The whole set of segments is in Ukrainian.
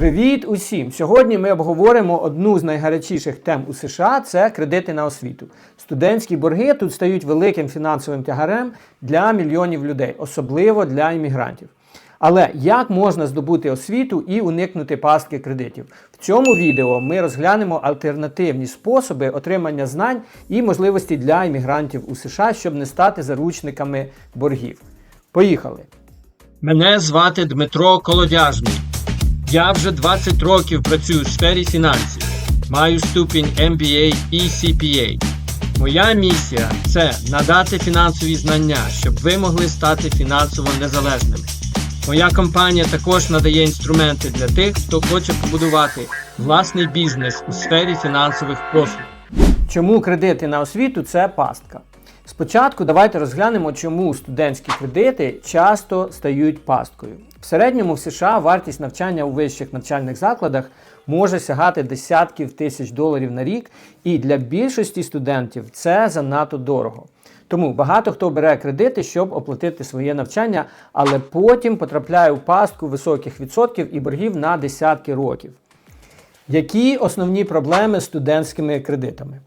Привіт усім! Сьогодні ми обговоримо одну з найгарячіших тем у США це кредити на освіту. Студентські борги тут стають великим фінансовим тягарем для мільйонів людей, особливо для іммігрантів. Але як можна здобути освіту і уникнути пастки кредитів? В цьому відео ми розглянемо альтернативні способи отримання знань і можливості для іммігрантів у США, щоб не стати заручниками боргів. Поїхали! Мене звати Дмитро Колодяжний. Я вже 20 років працюю у сфері фінансів. Маю ступінь MBA і CPA. Моя місія це надати фінансові знання, щоб ви могли стати фінансово незалежними. Моя компанія також надає інструменти для тих, хто хоче побудувати власний бізнес у сфері фінансових послуг. Чому кредити на освіту це пастка? Спочатку давайте розглянемо, чому студентські кредити часто стають пасткою. В середньому в США вартість навчання у вищих навчальних закладах може сягати десятків тисяч доларів на рік, і для більшості студентів це занадто дорого. Тому багато хто бере кредити, щоб оплатити своє навчання, але потім потрапляє у пастку високих відсотків і боргів на десятки років. Які основні проблеми з студентськими кредитами?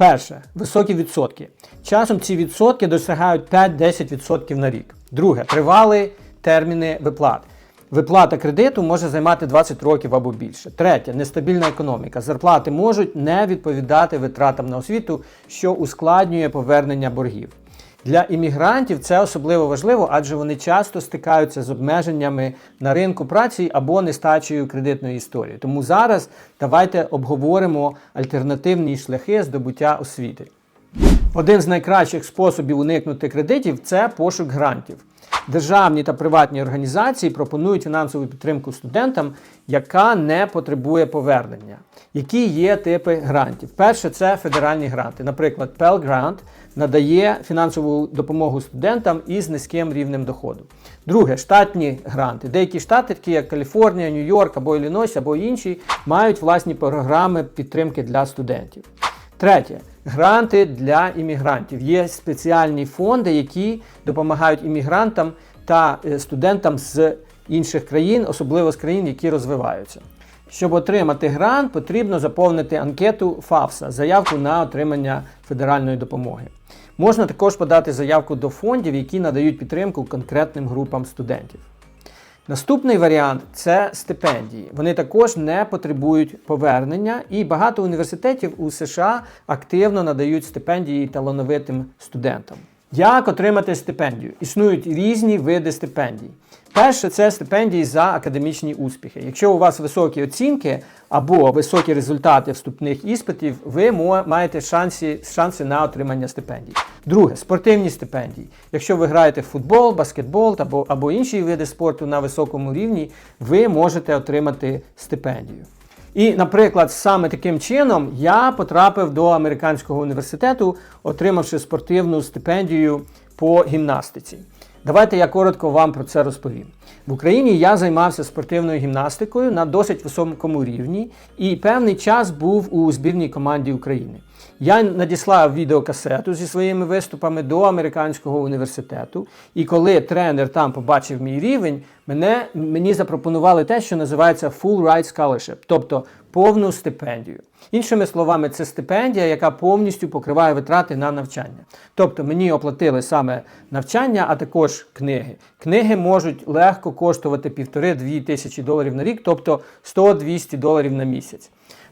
Перше високі відсотки. Часом ці відсотки досягають 5-10% на рік. Друге тривали терміни виплат. Виплата кредиту може займати 20 років або більше. Третє нестабільна економіка. Зарплати можуть не відповідати витратам на освіту, що ускладнює повернення боргів. Для іммігрантів це особливо важливо, адже вони часто стикаються з обмеженнями на ринку праці або нестачею кредитної історії. Тому зараз давайте обговоримо альтернативні шляхи здобуття освіти. Один з найкращих способів уникнути кредитів це пошук грантів. Державні та приватні організації пропонують фінансову підтримку студентам, яка не потребує повернення. Які є типи грантів? Перше це федеральні гранти. Наприклад, Pell Grant надає фінансову допомогу студентам із низьким рівнем доходу. Друге штатні гранти. Деякі штати, такі як Каліфорнія, Нью-Йорк або Іллінойс, або інші, мають власні програми підтримки для студентів. Третє гранти для іммігрантів. Є спеціальні фонди, які допомагають іммігрантам та е, студентам з інших країн, особливо з країн, які розвиваються. Щоб отримати грант, потрібно заповнити анкету ФАФСА, заявку на отримання федеральної допомоги. Можна також подати заявку до фондів, які надають підтримку конкретним групам студентів. Наступний варіант це стипендії. Вони також не потребують повернення, і багато університетів у США активно надають стипендії талановитим студентам. Як отримати стипендію? Існують різні види стипендій. Перше це стипендії за академічні успіхи. Якщо у вас високі оцінки або високі результати вступних іспитів, ви маєте шанси, шанси на отримання стипендій. Друге спортивні стипендії. Якщо ви граєте в футбол, баскетбол або, або інші види спорту на високому рівні, ви можете отримати стипендію. І, наприклад, саме таким чином я потрапив до американського університету, отримавши спортивну стипендію по гімнастиці. Давайте я коротко вам про це розповім. В Україні я займався спортивною гімнастикою на досить високому рівні і певний час був у збірній команді України. Я надіслав відеокасету зі своїми виступами до американського університету, і коли тренер там побачив мій рівень, мене, мені запропонували те, що називається Full Ride Scholarship, тобто повну стипендію. Іншими словами, це стипендія, яка повністю покриває витрати на навчання. Тобто мені оплатили саме навчання, а також книги. Книги можуть легко коштувати півтори-дві тисячі доларів на рік, тобто 100-200 доларів на місяць.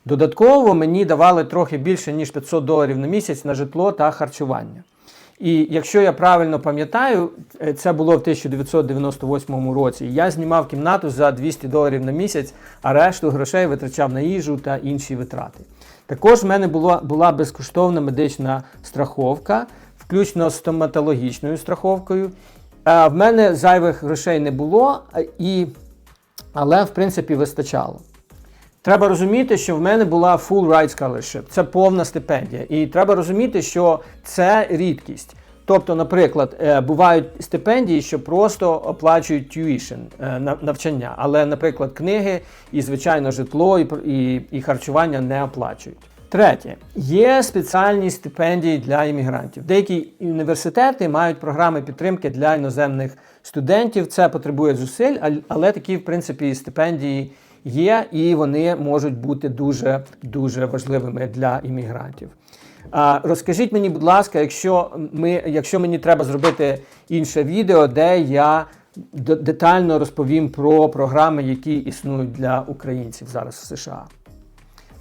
Додатково мені давали трохи більше, ніж 500 доларів на місяць на житло та харчування. І якщо я правильно пам'ятаю, це було в 1998 році. Я знімав кімнату за 200 доларів на місяць, а решту грошей витрачав на їжу та інші витрати. Також в мене була, була безкоштовна медична страховка, включно з стоматологічною страховкою. В мене зайвих грошей не було, і, але в принципі вистачало. Треба розуміти, що в мене була full ride scholarship, це повна стипендія. І треба розуміти, що це рідкість. Тобто, наприклад, е, бувають стипендії, що просто оплачують tuition, е, навчання, але, наприклад, книги і, звичайно, житло і, і, і харчування не оплачують. Третє, є спеціальні стипендії для іммігрантів. Деякі університети мають програми підтримки для іноземних студентів. Це потребує зусиль, але такі, в принципі, стипендії є, і вони можуть бути дуже дуже важливими для іммігрантів. Розкажіть мені, будь ласка, якщо ми, якщо мені треба зробити інше відео, де я детально розповім про програми, які існують для українців зараз в США.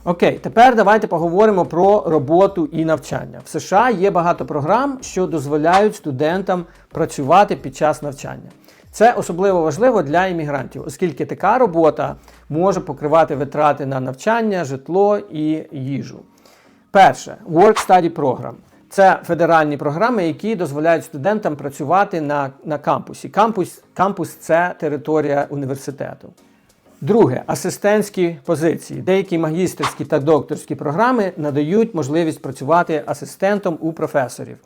Окей, тепер давайте поговоримо про роботу і навчання. В США є багато програм, що дозволяють студентам працювати під час навчання. Це особливо важливо для іммігрантів, оскільки така робота може покривати витрати на навчання, житло і їжу. Перше Work Study Program. Це федеральні програми, які дозволяють студентам працювати на, на кампусі. Кампус, кампус це територія університету. Друге асистентські позиції. Деякі магістерські та докторські програми надають можливість працювати асистентом у професорів.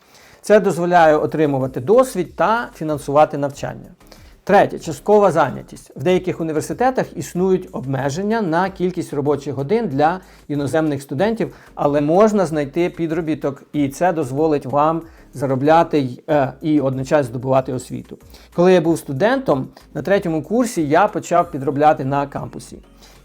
Це дозволяє отримувати досвід та фінансувати навчання. Третє часткова зайнятість. В деяких університетах існують обмеження на кількість робочих годин для іноземних студентів, але можна знайти підробіток, і це дозволить вам заробляти е, і одночасно здобувати освіту. Коли я був студентом на третьому курсі, я почав підробляти на кампусі.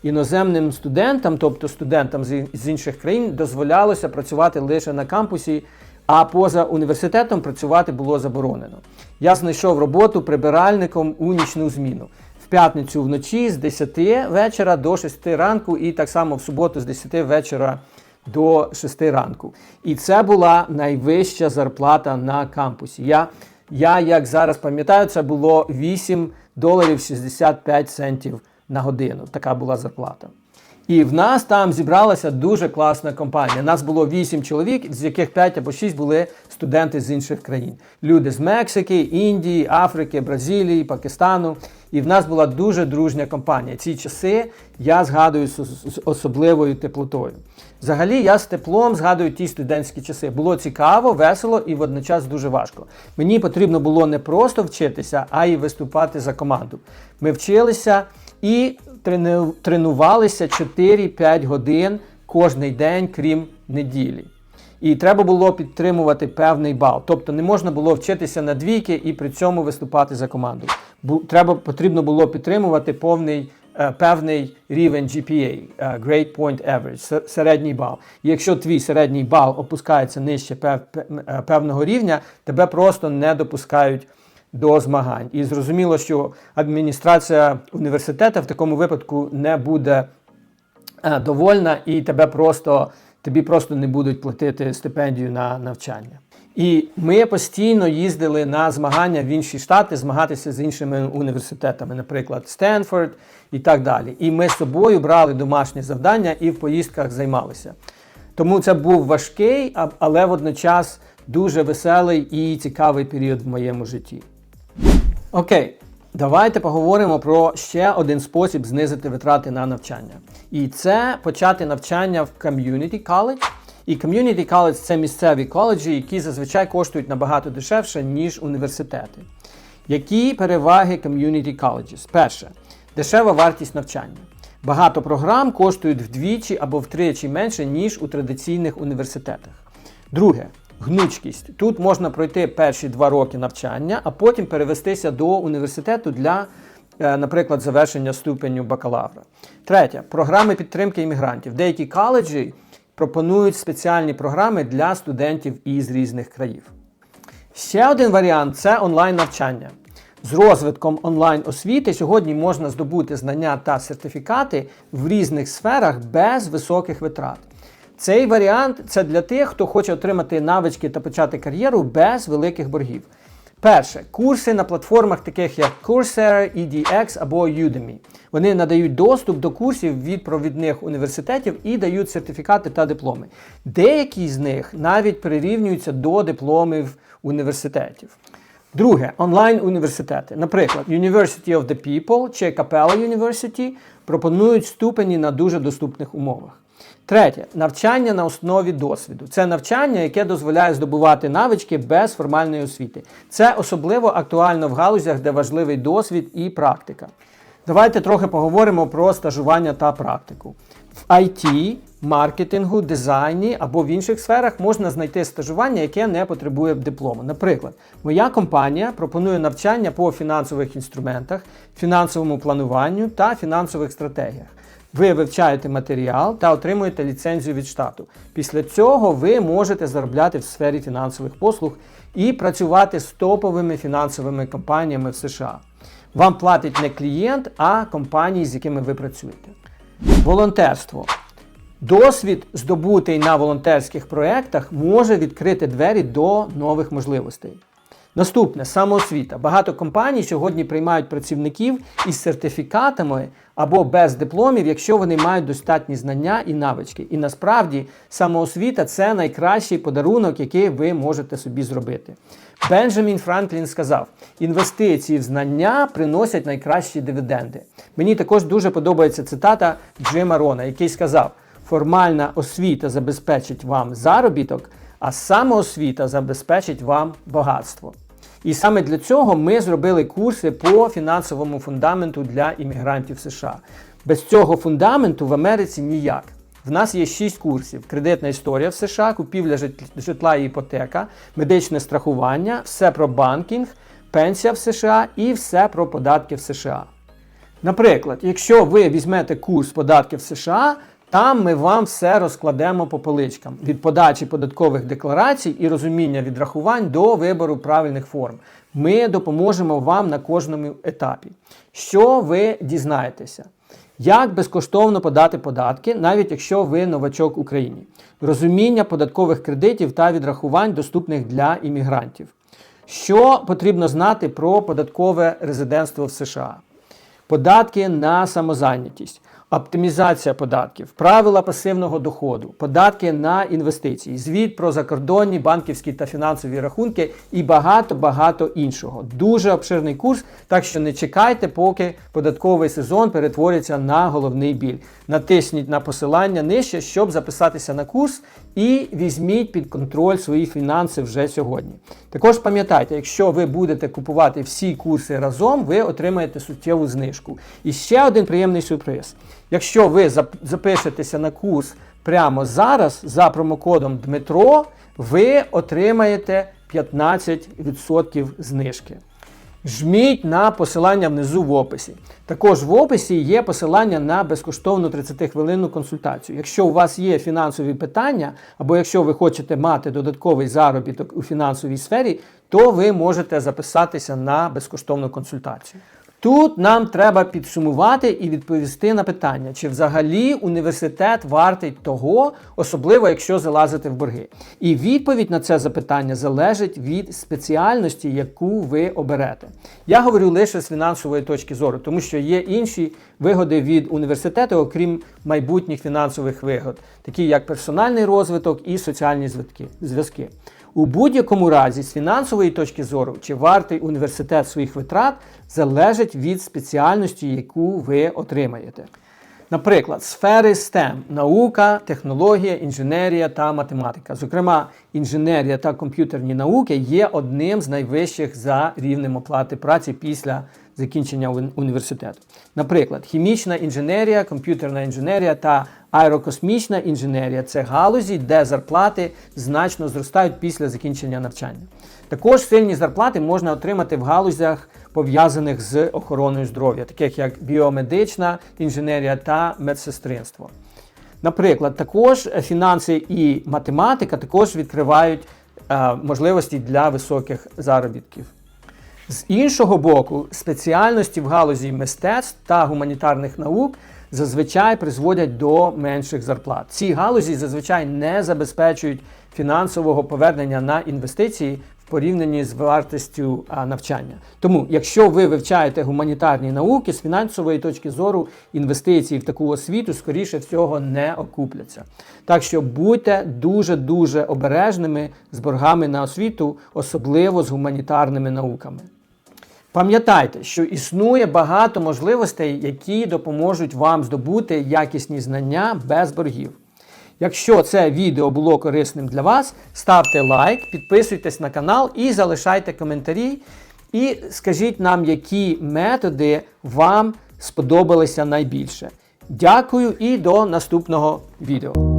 Іноземним студентам, тобто студентам з інших країн, дозволялося працювати лише на кампусі, а поза університетом працювати було заборонено. Я знайшов роботу прибиральником у нічну зміну. В п'ятницю вночі з 10 вечора до 6 ранку, і так само в суботу з 10 вечора до 6 ранку. І це була найвища зарплата на кампусі. Я, я як зараз пам'ятаю, це було 8 доларів 65 центів на годину. Така була зарплата. І в нас там зібралася дуже класна компанія. Нас було 8 чоловік, з яких 5 або 6 були студенти з інших країн. Люди з Мексики, Індії, Африки, Бразилії, Пакистану. І в нас була дуже дружня компанія. Ці часи я згадую з особливою теплотою. Взагалі, я з теплом згадую ті студентські часи. Було цікаво, весело і водночас дуже важко. Мені потрібно було не просто вчитися, а й виступати за команду. Ми вчилися і тренувалися 4-5 годин кожний день, крім неділі. І треба було підтримувати певний бал. Тобто не можна було вчитися на двійки і при цьому виступати за команду. Треба, потрібно було підтримувати повний, е, певний рівень GPA, е, Grade Point Average, середній бал. Якщо твій середній бал опускається нижче е, певного рівня, тебе просто не допускають до змагань. І зрозуміло, що адміністрація університету в такому випадку не буде е, довольна і тебе просто, тобі просто не будуть платити стипендію на навчання. І ми постійно їздили на змагання в інші штати, змагатися з іншими університетами, наприклад, Стенфорд і так далі. І ми з собою брали домашні завдання і в поїздках займалися. Тому це був важкий, але водночас дуже веселий і цікавий період в моєму житті. Окей, давайте поговоримо про ще один спосіб знизити витрати на навчання. І це почати навчання в Community College. І Community College – це місцеві коледжі, які зазвичай коштують набагато дешевше, ніж університети. Які переваги Community Colleges? Перше, дешева вартість навчання. Багато програм коштують вдвічі або втричі менше, ніж у традиційних університетах. Друге, гнучкість. Тут можна пройти перші два роки навчання, а потім перевестися до університету для, е, наприклад, завершення ступеню бакалавра. Третє, програми підтримки іммігрантів. Деякі коледжі пропонують спеціальні програми для студентів із різних країв. Ще один варіант це онлайн-навчання. З розвитком онлайн-освіти сьогодні можна здобути знання та сертифікати в різних сферах без високих витрат. Цей варіант це для тих, хто хоче отримати навички та почати кар'єру без великих боргів. Перше, курси на платформах, таких як Coursera, EDX або Udemy. Вони надають доступ до курсів від провідних університетів і дають сертифікати та дипломи. Деякі з них навіть прирівнюються до дипломів університетів. Друге, онлайн-університети. Наприклад, University of the People чи Capella University пропонують ступені на дуже доступних умовах. Третє навчання на основі досвіду. Це навчання, яке дозволяє здобувати навички без формальної освіти. Це особливо актуально в галузях, де важливий досвід і практика. Давайте трохи поговоримо про стажування та практику. В IT, маркетингу, дизайні або в інших сферах можна знайти стажування, яке не потребує диплому. Наприклад, моя компанія пропонує навчання по фінансових інструментах, фінансовому плануванню та фінансових стратегіях. Ви вивчаєте матеріал та отримуєте ліцензію від штату. Після цього ви можете заробляти в сфері фінансових послуг і працювати з топовими фінансовими компаніями в США. Вам платить не клієнт, а компанії, з якими ви працюєте. Волонтерство. Досвід, здобутий на волонтерських проєктах, може відкрити двері до нових можливостей. Наступне самоосвіта. Багато компаній сьогодні приймають працівників із сертифікатами або без дипломів, якщо вони мають достатні знання і навички. І насправді самоосвіта це найкращий подарунок, який ви можете собі зробити. Бенджамін Франклін сказав: інвестиції в знання приносять найкращі дивіденди. Мені також дуже подобається цитата Джима Рона, який сказав: формальна освіта забезпечить вам заробіток, а самоосвіта забезпечить вам багатство. І саме для цього ми зробили курси по фінансовому фундаменту для іммігрантів США. Без цього фундаменту в Америці ніяк. В нас є 6 курсів: кредитна історія в США, купівля житла і іпотека, медичне страхування, все про банкінг, пенсія в США і все про податки в США. Наприклад, якщо ви візьмете курс податків США, там ми вам все розкладемо по поличкам від подачі податкових декларацій і розуміння відрахувань до вибору правильних форм. Ми допоможемо вам на кожному етапі. Що ви дізнаєтеся? Як безкоштовно подати податки, навіть якщо ви новачок Україні, розуміння податкових кредитів та відрахувань, доступних для іммігрантів. Що потрібно знати про податкове резидентство в США? Податки на самозайнятість, оптимізація податків, правила пасивного доходу, податки на інвестиції, звіт про закордонні банківські та фінансові рахунки і багато-багато іншого. Дуже обширний курс, так що не чекайте, поки податковий сезон перетвориться на головний біль. Натисніть на посилання нижче, щоб записатися на курс, і візьміть під контроль свої фінанси вже сьогодні. Також пам'ятайте, якщо ви будете купувати всі курси разом, ви отримаєте суттєву знижку. І ще один приємний сюрприз. Якщо ви запишетеся на курс прямо зараз за промокодом Дмитро, ви отримаєте 15% знижки. Жміть на посилання внизу в описі. Також в описі є посилання на безкоштовну 30-хвилинну консультацію. Якщо у вас є фінансові питання, або якщо ви хочете мати додатковий заробіток у фінансовій сфері, то ви можете записатися на безкоштовну консультацію. Тут нам треба підсумувати і відповісти на питання, чи взагалі університет вартий того, особливо якщо залазити в борги. І відповідь на це запитання залежить від спеціальності, яку ви оберете. Я говорю лише з фінансової точки зору, тому що є інші вигоди від університету, окрім майбутніх фінансових вигод, такі як персональний розвиток і соціальні зв'язки-. У будь-якому разі, з фінансової точки зору, чи вартий університет своїх витрат, залежить від спеціальності, яку ви отримаєте. Наприклад, сфери STEM – наука, технологія, інженерія та математика. Зокрема, інженерія та комп'ютерні науки є одним з найвищих за рівнем оплати праці після закінчення університету. Наприклад, хімічна інженерія, комп'ютерна інженерія та аерокосмічна інженерія це галузі, де зарплати значно зростають після закінчення навчання. Також сильні зарплати можна отримати в галузях, пов'язаних з охороною здоров'я, таких як біомедична інженерія та медсестринство. Наприклад, також фінанси і математика також відкривають е, можливості для високих заробітків. З іншого боку, спеціальності в галузі мистецтв та гуманітарних наук зазвичай призводять до менших зарплат. Ці галузі зазвичай не забезпечують фінансового повернення на інвестиції порівнянні з вартістю навчання. Тому, якщо ви вивчаєте гуманітарні науки, з фінансової точки зору інвестиції в таку освіту, скоріше всього, не окупляться. Так що будьте дуже-дуже обережними з боргами на освіту, особливо з гуманітарними науками. Пам'ятайте, що існує багато можливостей, які допоможуть вам здобути якісні знання без боргів. Якщо це відео було корисним для вас, ставте лайк, підписуйтесь на канал і залишайте коментарі. І скажіть нам, які методи вам сподобалися найбільше. Дякую і до наступного відео.